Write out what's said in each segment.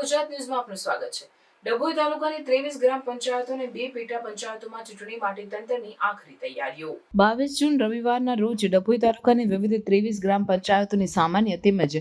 ગુજરાત ન્યૂઝમાં આપનું સ્વાગત છે. ડભોઈ તાલુકાની ત્રેવીસ ગ્રામ પંચાયતો અને બે પેટા પંચાયતોમાં ચૂંટણી માટે તંત્રની આખરી તૈયારીઓ. બાવીસ જૂન રવિવારના રોજ ડભોઈ તાલુકાની વિવિધ ત્રેવીસ ગ્રામ પંચાયતોની સામાન્ય તેમજ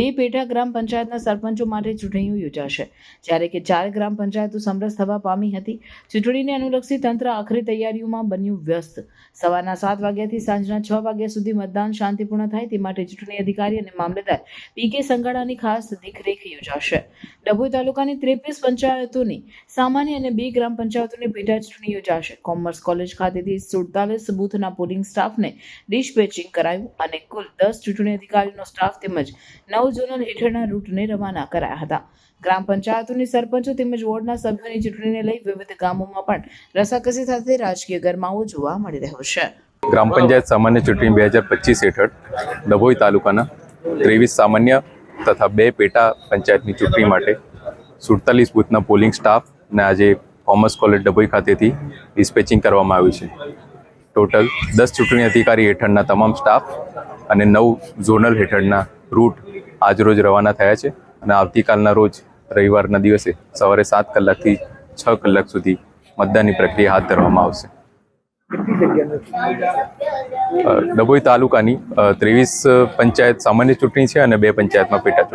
બે પેટા ગ્રામ પંચાયતના સરપંચો માટે ચૂંટણીઓ યોજાશે. જ્યારે કે ચાર ગ્રામ પંચાયતો સમરસ થવા પામી હતી, ચૂંટણીને અનુલક્ષી તંત્ર આખરી તૈયારીઓમાં બન્યું વ્યસ્ત. સવારના સાત વાગ્યાથી સાંજના છ વાગ્યા સુધી મતદાન શાંતિપૂર્ણ થાય તે માટે ચૂંટણી અધિકારી અને મામલતદાર પી કે સંગાડાની ખાસ દેખરેખ યોજાશે. ડભોઈ તાલુકાની ત્રેવીસ પંચાયતોની, સામાન્ય અને બે ગ્રામ પંચાયતોની પેટા યોજાશે. કોમર્સ કોલેજ ખાતેથી સુડતાલીસ બૂથના પોલિંગ સ્ટાફને ડિસ્પેચિંગ કરાયું અને કુલ દસ ચૂંટણી અધિકારીનો સ્ટાફ તેમજ નવ ઝોનલ હેઠળના રૂટને રવાના કરાયા હતા. ગ્રામ પંચાયતોની સરપંચો તેમજ વોર્ડના સભ્યોની ચૂંટણીને લઈ વિવિધ ગામોમાં પણ રસાકસી સાથે રાજકીય ગરમાવો જોવા મળી રહ્યો છે. ગ્રામ પંચાયત સામાન્ય ચૂંટણી બે હજાર પચીસ હેઠળ ડભોઈ તાલુકાના ત્રેવીસ સામાન્ય તથા બે પેટા પંચાયતની ચૂંટણી માટે સુડતાલીસ બૂથના પોલિંગ સ્ટાફ ને આજે કોમર્સ કોલેજ ડભોઈ ખાતેથી ડિસ્પેચિંગ કરવામાં આવ્યું છે. ટોટલ દસ ચૂંટણી અધિકારી હેઠળના તમામ સ્ટાફ અને નવ ઝોનલ હેઠળના રૂટ આજરોજ રવાના થયા છે અને આવતીકાલના રોજ રવિવારના દિવસે સવારે સાત કલાકથી છ કલાક સુધી મતદાનની પ્રક્રિયા હાથ ધરવામાં આવશે. ડભોઈ તાલુકાની ત્રેવીસ પંચાયત સામાન્ય ચૂંટણી છે અને બે પંચાયતમાં પેટા